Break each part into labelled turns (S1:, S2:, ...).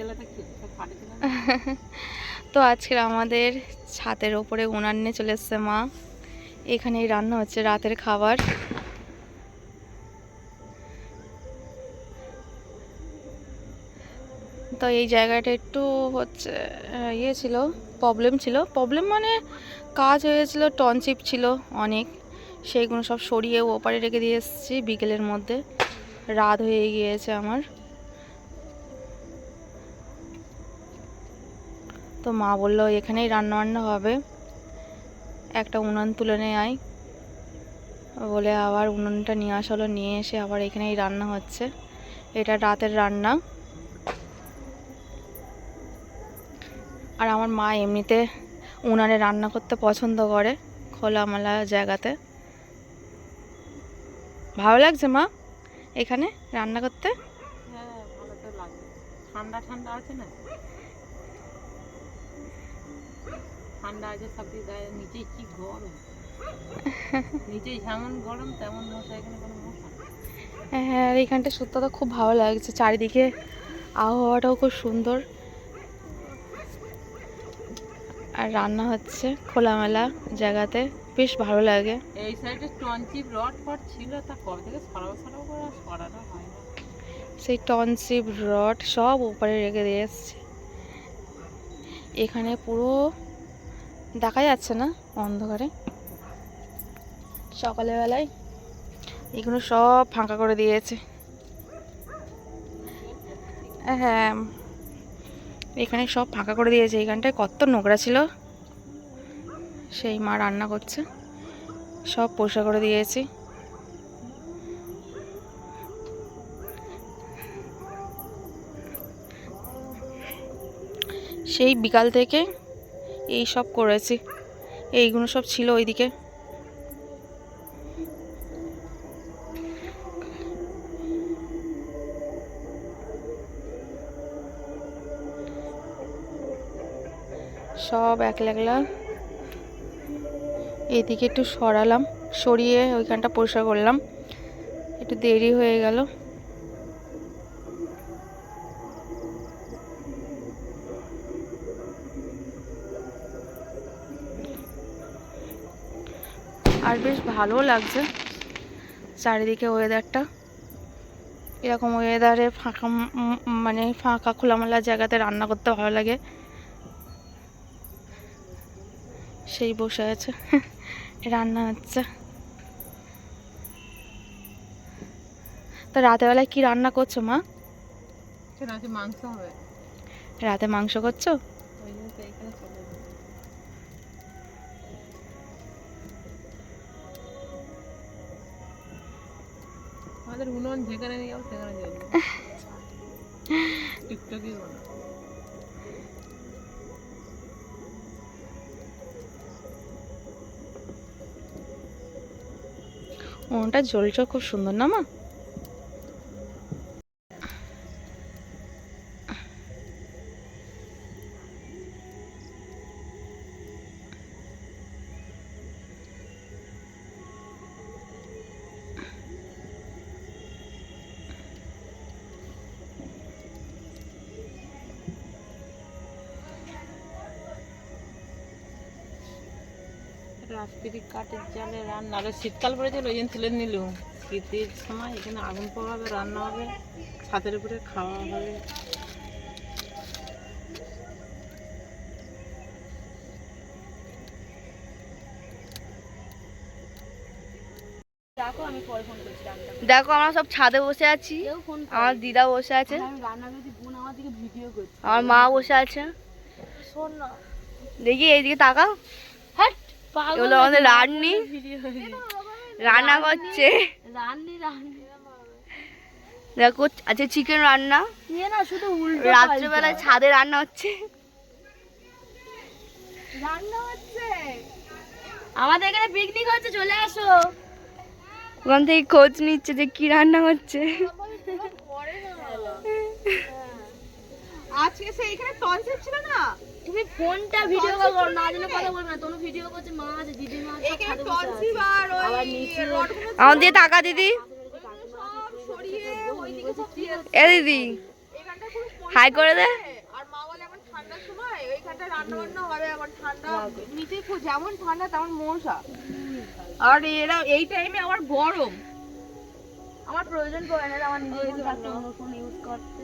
S1: তো আজকে আমাদের ছাদের ওপরে উনান নিয়ে চলে এসছে মা। এখানেই রান্না হচ্ছে রাতের খাবার। তো এই জায়গাটা একটু হচ্ছে ইয়ে ছিল প্রবলেম ছিল। প্রবলেম মানে কাজ হয়েছিল টনচিপ ছিল অনেক। সেইগুলো সব সরিয়ে ওপারে রেখে দিয়ে এসেছি বিকেলের মধ্যে। রাত হয়ে গিয়েছে আমার। তো মা বলল, এখানেই রান্না বান্না হবে। একটা উনুন তুলে নিয়ে আয়। বলে আবার উনুনটা নিয়ে আসা হলো, নিয়ে এসে আবার এখানেই রান্না হচ্ছে। এটা রাতের রান্না। আর আমার মা এমনিতে উনানে রান্না করতে পছন্দ করে, খোলামেলা জায়গাতে। ভালো লাগছে মা এখানে রান্না করতে?
S2: হ্যাঁ ঠান্ডা ঠান্ডা আছে না? ঠান্ডা আছে কিছু গায়ে নিচেই কি গরম? নিচেই যেমন গরম তেমন মশা এখানে কোনো মশা।
S1: হ্যাঁ আর এইখানটা সত্যি তো খুব ভালো লাগছে। চারিদিকে আবহাওয়াটাও খুব সুন্দর। আর রান্না হচ্ছে খোলামেলা জায়গাতে বেশ ভালো লাগে।
S2: এই সাইডে টনচিপ রড ফট ছিল তা কবে থেকে সরাও সরাও করে সরানো হয় না।
S1: সেই টনসিপ রড সব উপরে রেখে দিয়ে এসছে। এখানে পুরো দেখা যাচ্ছে না অন্ধকারে। সকালবেলায় এগুলো সব ফাঁকা করে দিয়েছে। হ্যাঁ এখানে সব ফাঁকা করে দিয়েছে। এখানটায় কত নোংরা ছিল। সেই মা রান্না করছে। সব পরিষ্কার করে দিয়েছি। সেই বিকাল থেকে এই সব করেছি। এইগুলো সব ছিল ওইদিকে। সব একলা একলা এদিকে একটু সরালাম, সরিয়ে ওইখানটা পরিষ্কার করলাম। একটু দেরি হয়ে গেল। আর বেশ ভালোও লাগছে চারিদিকে ওয়েদারটা এরকম ওয়েদারে ফাঁকা মানে ফাঁকা খোলামেলা জায়গাতে রান্না করতে ভালো লাগে। সেই বসে আছে রান্না হচ্ছে। তা রাতেবেলায় কি রান্না করছ মা?
S2: আছে মাংস হবে।
S1: রাতে মাংস করছ?
S2: আমাদের উনুন যেখানে নিয়ে যাব সেখানে জ্বলবে টিকটকই বানাবো
S1: জ্বলছে খুব সুন্দর না মা?
S2: রাজপিরি কাঠের জালে রান্না। আর শীতকাল পড়েছিল ওই জন্য তুলে নিলুম। শীতের সময় এখানে আগুন পোহাবে রান্না হবে ছাদের উপরে খাওয়া হবে।
S1: দেখো আমরা সব ছাদে বসে আছি। আমার দিদা বসে আছে। আমার মা বসে আছে। দেখি এইদিকে তাকাও। এগুলো আমাদের রান্নি। রান্না করছে। দেখো আজকে চিকেন রান্না। রাত্রেবেলায় ছাদে রান্না হচ্ছে।
S3: আমাদের এখানে পিকনিক হচ্ছে চলে আসো।
S1: ওখান থেকে খোঁজ নিচ্ছে যে কি রান্না হচ্ছে।
S3: আজকে সে এখানে কনসেপ্ট ছিল না? তুমি ফোনটা ভিডিও কল করো? না জন্য কথা বলবে না। তোমরা ভিডিও করছে মা আছে দিদি মা আছে এখানে কনসিভ আর ওই নিচে
S1: আমার দিয়ে টাকা দিদি। এ দিদি। হাই করে দে।
S4: একটা রান্না বান্না হবে এখন ঠান্ডা। নিচে খুব যেমন ঠান্ডা তেমন মশা। আর এরা এই টাইমে আবার গরম।
S3: আমার প্রয়োজন পড়ে না আমার নিজের ফোন ইউজ করতে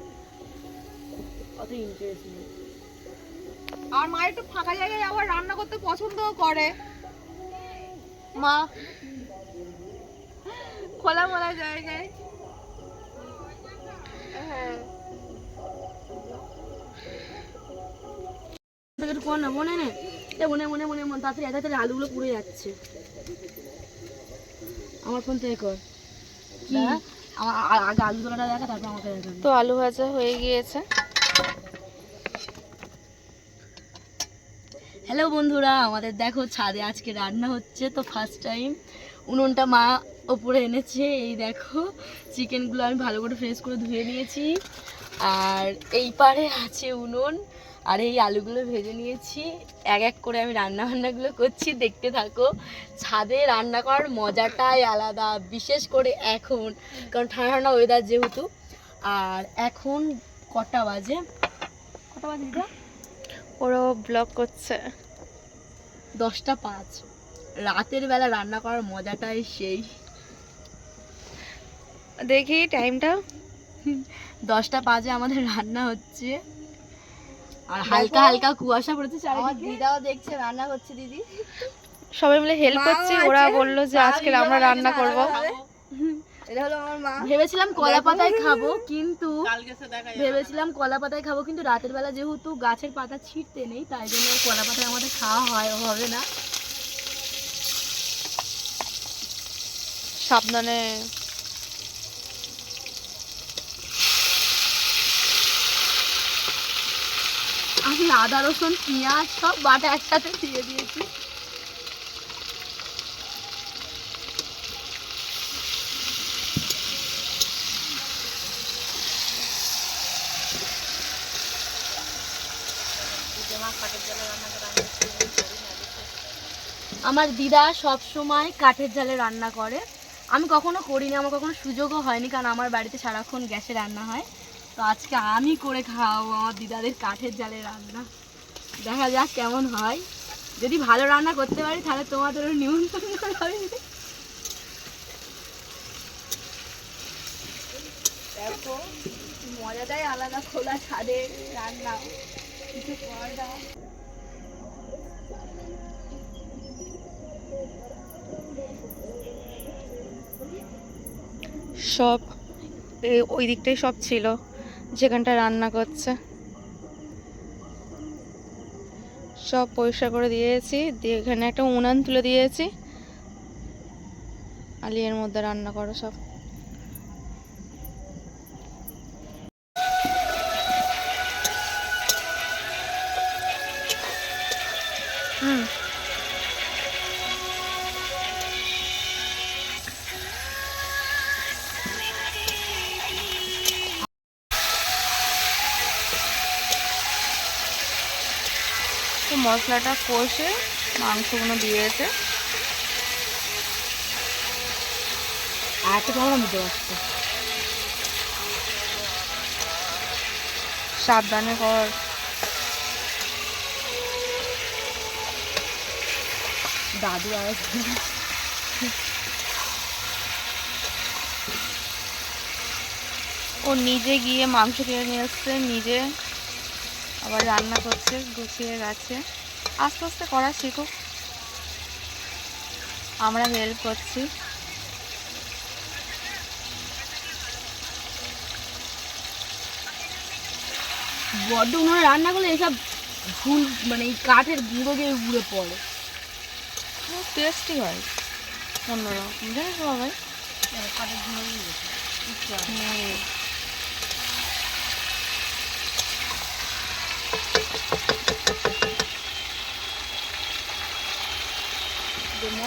S3: অত ইন্টারেস্ট নেই।
S4: আর মা একটু ফাঁকা জায়গায় আবার রান্না করতে পছন্দও করে। মা খোলা মোলা জায়গায়। হ্যাঁ।
S3: প্যাকেট কর না মনে নে মনে মনে মনে মনে তাড়াতাড়ি এত তাড়াতাড়ি আলুগুলো পুড়ে যাচ্ছে। আমার ফোন থেকে কর। কি? আগে দেখা তারপর আমাকে দেখাবি
S1: তো আলু ভাজা হয়ে গিয়েছে।
S3: হ্যালো বন্ধুরা, আমাদের দেখো ছাদে আজকে রান্না হচ্ছে, তো ফার্স্ট টাইম উনুনটা মা ওপরে এনেছে, এই দেখো চিকেনগুলো আমি ভালো করে ফ্রেশ করে ধুয়ে নিয়েছি, আর এই পারে আছে উনুন, আর এই আলুগুলো ভেজে নিয়েছি, এক এক করে আমি রান্না বান্নাগুলো করছি, দেখতে থাকো, ছাদে রান্না করার মজাটাই আলাদা, বিশেষ করে এখন, কারণ ঠান্ডা ঠান্ডা ওয়েদার যেহেতু, আর এখন কটা বাজে? কটা বাজে দিদা
S1: ওরাও ব্লগ করছে।
S3: দশটা পাঁচ। রাতের বেলা রান্না করার মজাটাই সেই
S1: দেখি টাইমটা
S3: দশটা পাঁচে আমাদের রান্না হচ্ছে। আর হালকা হালকা কুয়াশা পড়েছে চারিদিকে।
S4: দিদাও দেখছে রান্না করছে দিদি।
S1: সবাই মিলে হেল্প করছি ওরা বলল যে আজকে আমরা রান্না করব।
S4: আমার
S3: ভেবেছিলাম কলা পাতায় খাব কিন্তু ভেবেছিলাম কলা পাতায় খাব কিন্তু রাতের বেলা যেহেতু গাছের পাতা ছিঁড়তে নেই তাই জন্য কলা পাতায় আমাদের খাওয়া হয় হবে না।
S1: সাবধানে।
S3: আমি আদা রসুন পেঁয়াজ সব বাটা একসাথে দিয়ে দিয়েছি। আমার দিদা সব সময় কাঠের জালে রান্না করে। আমি কখনো করিনি, আমার কখনো সুযোগও হয়নি, কারণ আমার বাড়িতে সারাক্ষণ গ্যাসে রান্না হয়। তো আজকে আমি করে খাওয়াবো আমার দিদাদের কাঠের জালে রান্না। দেখা যাক কেমন হয়। যদি ভালো রান্না করতে পারি, তাহলে তোমাদেরও নিমন্ত্রণ
S4: দেখো, মজাটাই আলাদা, খোলা ছাদে রান্না। কিছু করা
S1: সব ওই দিকটাই সব ছিল, যেখানটা রান্না করছে। সব পরিষ্কার করে দিয়েছি, দিয়ে এখানে একটা উনান তুলে দিয়েছি। আলিয়ার মধ্যে রান্না করো সব। মশলাটা কষে মাংসগুলো দিয়েছে। সাবধানে কর।
S3: দাদু আর
S1: ও নিজে গিয়ে মাংস কিনে নিয়ে এসছে নিজে আবার রান্না করছে গুছিয়ে গেছে। আস্তে আস্তে করা শিখুক আমরা হেল্প করছি।
S3: বড্ড উনুনে রান্না করলে এসব ভুল মানে এই কাঠের গুঁড়ো গিয়ে উড়ে পড়ে।
S1: টেস্টি হয়। অন্যরকম। জানিস বাবাই
S3: কাঠের গুঁড়ো
S1: হুম। দাও।
S3: পাখি
S4: আর ওর নামটা কি জানো ভাই সেই মেয়েটা দেখতে আমি কি মনে
S1: কষাটা খুব সুন্দর হচ্ছে
S4: আরে যে কি সুন্দর মিষ্টি আছে মিষ্টি মতন রুমি মিষ্টি জানি আরে ওর নামটা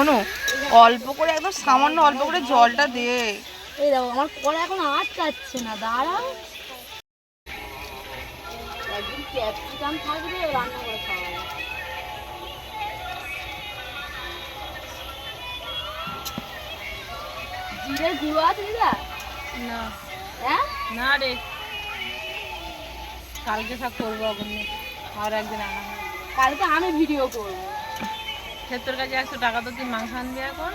S1: অনু অল্প করে একদম সামান্য অল্প করে জলটা দে।
S3: এই দেখো আমার কড়া এখন আটকাচ্ছে না দাঁড়াও। একদম ক্যাপসিকাম থাকবে রান্না করে খাওয়া যাবে। জিরের গুঁড়ো আছে দিদা?
S2: না।
S3: হ্যাঁ?
S2: না রে। কালকে সব করব এখন আর একদিন আনা
S3: কালকে আমি ভিডিও করব।
S2: সে তোর কাছে একশো টাকা তো তুই মাংস আনবি এখন?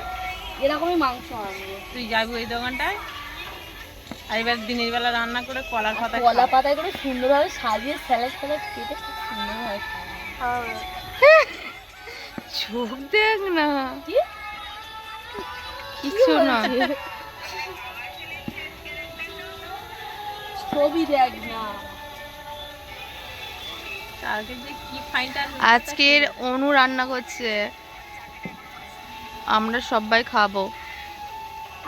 S3: এরকমই মাংস আনব।
S2: তুই যাবি ওই দোকানটায়? আর এবার দিনের বেলা রান্না করে কলার পাতা
S3: কলা পাতায় করে সুন্দরভাবে সাজিয়ে স্যালাড স্যালাড কেটে খুব
S1: চোখ দেখ না।
S3: কি?
S1: কিছু না।
S3: ছবি দেখ না।
S2: কালকে কি ফাইনটা
S1: আজকের অনু রান্না করছে। আমরা সবাই খাব।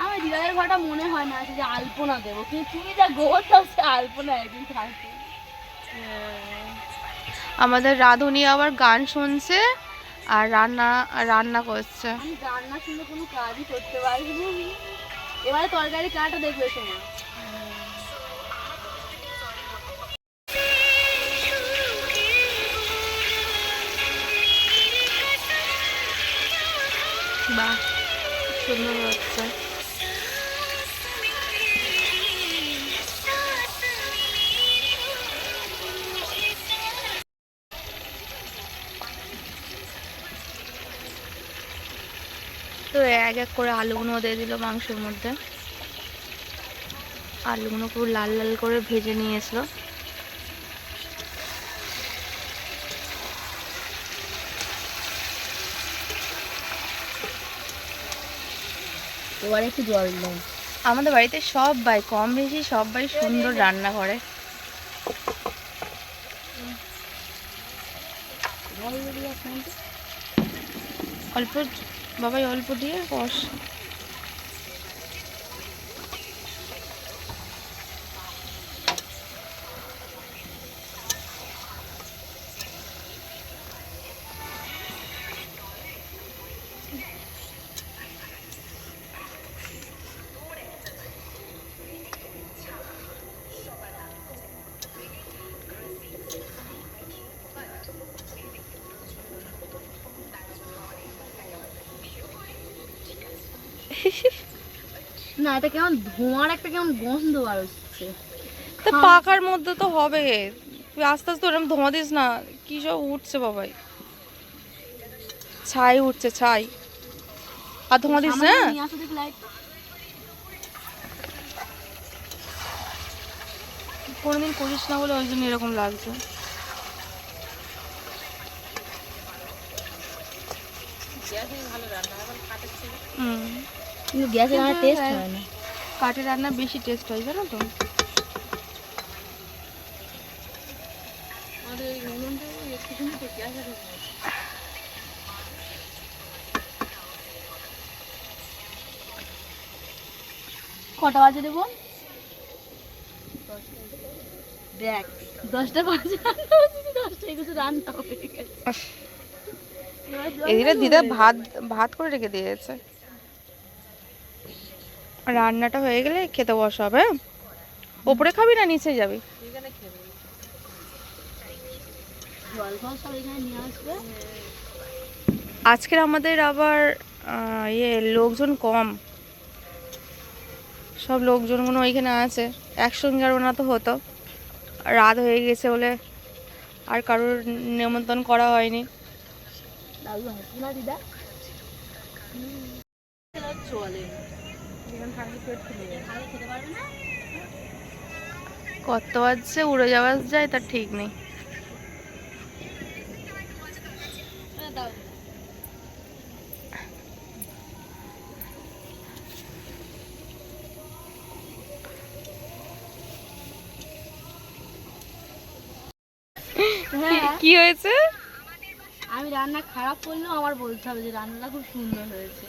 S3: আমার দিদাদের ঘরটা মনে হয় না যে আলপনা দেবো কিন্তু তুমি যা গোবর দাও সে আলপনা একদিন থাকবে।
S1: আমাদের রাঁধুনি আবার গান শুনছে আর রান্না রান্না করছে।
S3: আমি রান্না শুনে কোনো কাজই করতে পারি এবারে তরকারি কাটা দেখবে শোনা।
S1: সুন্দর হচ্ছে তো এক এক করে আলুগুলো দিয়ে দিল মাংসের মধ্যে। আলুগুলো পুরো লাল লাল করে ভেজে নিয়েছিল
S3: এবারে একটু জল দিলাম
S1: আমাদের বাড়িতে সব ভাই কম বেশি সব সবাই সুন্দর রান্না করে। অল্প বাবাই অল্প দিয়ে কষ
S3: না এটা কেমন ধোঁয়ার একটা কেমন গন্ধ বার হচ্ছে
S1: তা পাকার মধ্যে তো হবে। তুই আস্তে আস্তে ওরকম ধোঁয়া দিস না কি সব উঠছে বাবাই। ছাই উঠছে ছাই। আর ধোঁয়া দিস না
S3: লাইটটা।
S1: কোনোদিন করিস না বলে ওই জন্য এরকম লাগছে
S2: ভালো রান্না এখন কাঠের ছিল
S1: হুম
S3: কিন্তু গ্যাসের আমার
S1: কিন্তু
S3: টেস্ট
S1: হ্যাঁ।
S3: হয় না।
S1: কাঠের রান্না বেশি টেস্ট হয় জানো তো?
S3: কটা বাজে দেবো দেখ দশটা বাজে। রান্না হচ্ছে, দশটা একুশে রান্না গেছে।
S1: এদিকে দিদা ভাত ভাত করে রেখে দিয়েছে। রান্নাটা হয়ে গেলে খেতে বসাবে হ্যাঁ? ওপরে খাবি না নিচে যাবি? আজকের আমাদের আবার ইয়ে লোকজন কম। সব লোকজনগুলো ওইখানে আছে। একসঙ্গে আর ওনা তো হতো। রাত হয়ে গেছে বলে আর কারোর নিমন্ত্রণ করা হয়নি।
S3: দিদা চলে
S1: কত বাজছে উড়ে যাওয়া যায় তার ঠিক নেই।
S3: দাও। হ্যাঁ।
S1: কি হয়েছে?
S3: আমি রান্না খারাপ করলেও আমার বলতে হবে যে রান্নাটা খুব সুন্দর হয়েছে।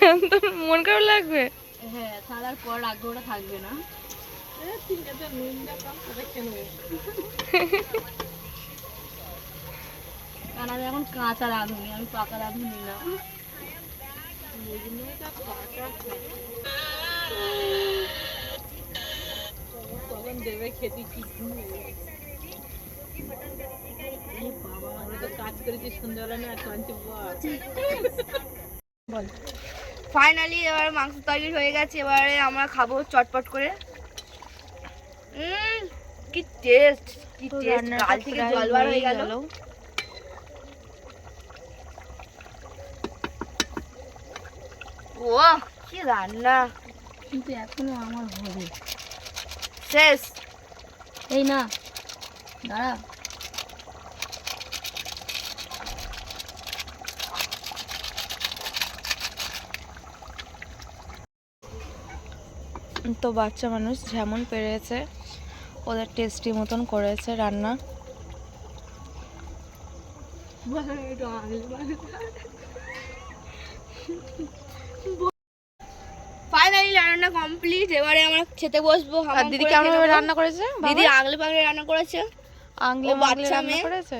S1: তোর মন খারাপ লাগবে?
S3: হ্যাঁ তাহলে আর পর আগ্রহটা থাকবে না। কারণ আমি এখন কাঁচা রাঁধুনি আমি পাকা রাঁধুনি না।
S2: তখন দেবে খেতে কি? বাবা আমি তো কাজ করেছি সন্ধ্যাবেলা না বল।
S4: ফাইনালি এবার মাংস তৈরি হয়ে গেছে। এবারে আমরা খাব চটপট করে। কি টেস্ট কি টেস্ট গাল থেকে
S1: প্রায়
S4: জল বার হয়ে গেল। ও কি রান্না।
S3: কিন্তু এখনও আমার হবে।
S4: শেষ।
S3: এই না দাঁড়া।
S1: তো বাচ্চা মানুষ যেমন পেরেছে ওদের টেস্টি মতন করেছে রান্না।
S4: ফাইনালি রান্না কমপ্লিট এবারে আমরা খেতে বসবো
S1: আর দিদি কেমন ভাবে রান্না করেছে?
S4: দিদি আগলে পাগলে রান্না করেছে।
S1: আংলে
S4: বাচ্চা
S1: রান্না
S4: মেয়ে।
S1: করেছে?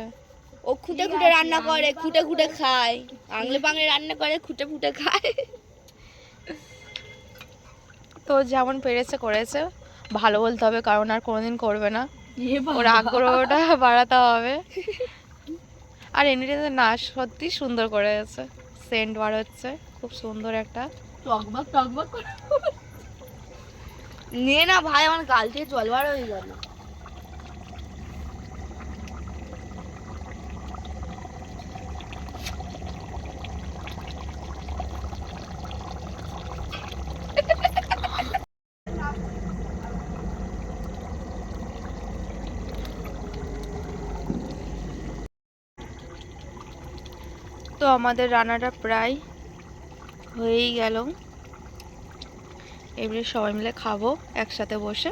S4: ও খুঁটে খুঁটে রান্না করে খুঁটে খুঁটে খায়। আংলে পাংলে রান্না করে খুঁটে খুঁটে খায়।
S1: তো যেমন পেরেছে করেছে। ভালো বলতে হবে কারণ আর কোনোদিন করবে না। ওর আগ্রহটা বাড়াতে হবে। আর এমনিতে না সত্যি সুন্দর করে করেছে। সেন্ট বার হচ্ছে খুব সুন্দর একটা।
S3: টকবক টকবক করে।
S4: নিয়ে না ভাই আমার গাল থেকে জল বার হয়ে গেল
S1: আমাদের রান্নাটা প্রায় হয়েই গেল। এবারে সবাই মিলে খাব, একসাথে বসে।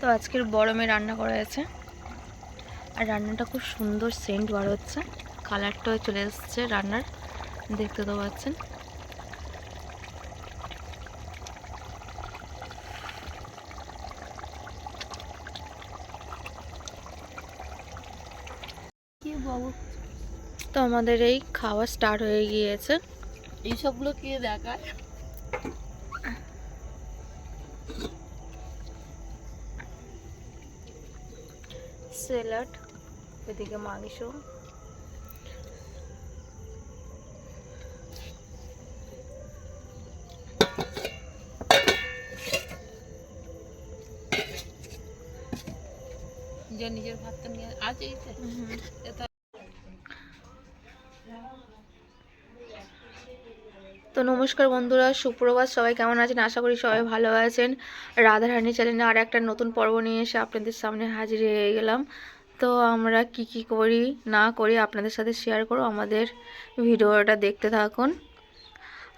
S1: তো আজকের মেয়ে রান্না করা আছে আর রান্নাটা খুব সুন্দর সেন্ট বার হচ্ছে। কালারটাও চলে এসছে রান্নার। দেখতে তো পাচ্ছেন। তো আমাদের এই খাওয়া স্টার্ট হয়ে গিয়েছে।
S3: এইসবগুলো কে দেখায়?
S1: স্যালাড এদিকে মাংস।
S2: যে নিজের ভাতটা নিয়ে আজ এই
S1: তো। নমস্কার বন্ধুরা সুপ্রভাত সবাই কেমন আছেন? আশা করি সবাই ভালো আছেন। রাধারানী চ্যানেলে আর একটা নতুন পর্ব নিয়ে এসে আপনাদের সামনে হাজির হয়ে গেলাম। তো আমরা কি কি করি না করি আপনাদের সাথে শেয়ার করো আমাদের ভিডিওটা দেখতে থাকুন।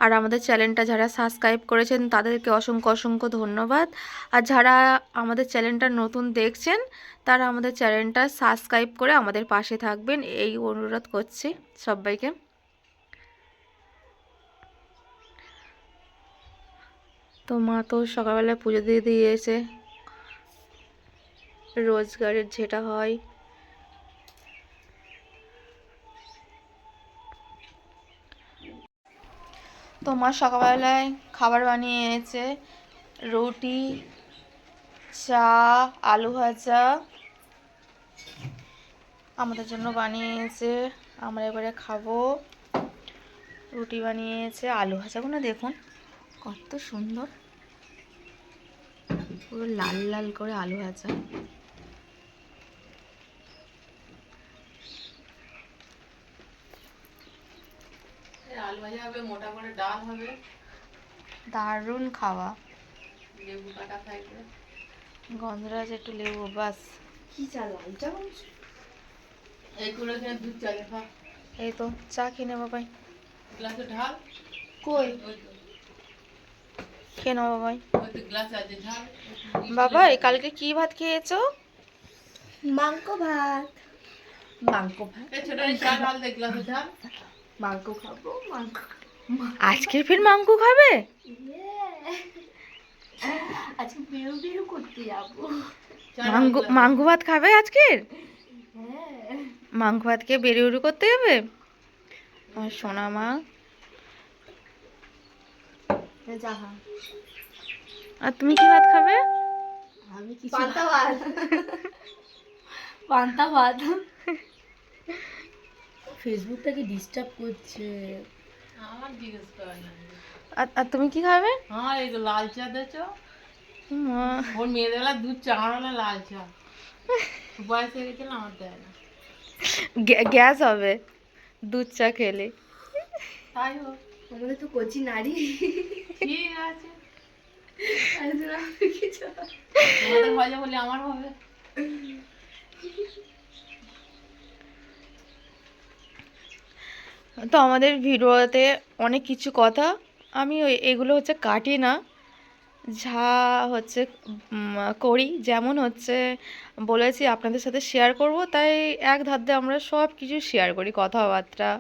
S1: আর আমাদের চ্যানেলটা যারা সাবস্ক্রাইব করেছেন, তাদেরকে অসংখ্য অসংখ্য ধন্যবাদ। আর যারা আমাদের চ্যানেলটা নতুন দেখছেন, তারা আমাদের চ্যানেলটা সাবস্ক্রাইব করে আমাদের পাশে থাকবেন। এই অনুরোধ করছি সবাইকে। তো মা তো সকালবেলায় পুজো দিয়ে দিয়েছে। রোজগারের যেটা হয়। তো মা সকালবেলায় খাবার বানিয়ে বানিয়েছে রুটি, চা, আলু ভাজা আমাদের জন্য বানিয়েছে আমরা এবারে খাব রুটি বানিয়েছে আলু ভাজাগুলো দেখুন কত সুন্দর। পুরো লাল লাল করে আলু ভাজা।
S2: আলু ভাজা হবে মোটা করে ডাল হবে।
S1: দারুণ খাওয়া।
S2: লেবু কাটা থাকবে
S1: গন্ধরাজ একটু লেবু বাস।
S4: কি চাল লাল চা?
S2: এইগুলো এখানে দুধ চালে খা।
S1: এই তো চা কিনে বাবাই।
S2: গ্লাসে ঢাল।
S4: কই?
S1: খেয়ে নাও বাবাই।
S2: ওই তো গ্লাস আছে ঝাল
S1: বাবাই কালকে কি ভাত খেয়েছো?
S3: মাংস ভাত। মাংস ভাত
S2: ছোট চা ঢাল দে গ্লাসে
S3: মাংস খাব মাংস
S1: আজকে ফির মাংকু খাবে?
S3: আজকে বেরো বেরো করতে যাব।
S1: মাংকু ভাত খাবে আজকের? মাংকু ভাতকে বেড়ে উড়ু করতে যাবে? আমার সোনা মা। আর তুমি কি ভাত খাবে?
S3: আমি কিছু পান্তা ভাত। পান্তা ভাত। ফেসবুকটাকে ডিস্টার্ব করছে।
S2: আমার জিজ্ঞেস করে না
S1: আর আর তুমি কি খাবে?
S2: হ্যাঁ এই তো লাল চা দেছো ওর মেয়েদের দুধ চা আমার লাল চা। বয়স হয়ে গেছিল আমার দেয় না।
S1: গ্যা- গ্যাস হবে দুধ চা খেলে।
S2: তাই হোক।
S3: আমাদের তো কচি নারী।
S2: ঠিক আছে। তোমাদের হয় বলে আমার হবে।
S1: তো আমাদের ভিডিওতে অনেক কিছু কথা। আমি ওই এগুলো হচ্ছে কাটি না যা হচ্ছে করি। যেমন হচ্ছে বলেছি আপনাদের সাথে শেয়ার করব। তাই এক ধাদ্দে আমরা সব কিছু শেয়ার করি কথাবার্তা।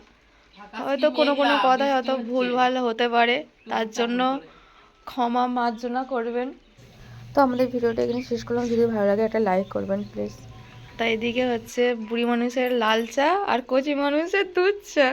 S1: হয়তো কোনো কোনো কথায় হয়তো। ভুলভাল হতে পারে। তার জন্য ক্ষমা মার্জনা করবেন। তো আমাদের ভিডিওটা এখানে শেষ করলাম। যদি ভালো লাগে একটা লাইক করবেন প্লিজ তাই এদিকে হচ্ছে বুড়ি মানুষের লাল চা আর কচি মানুষের দুধ চা।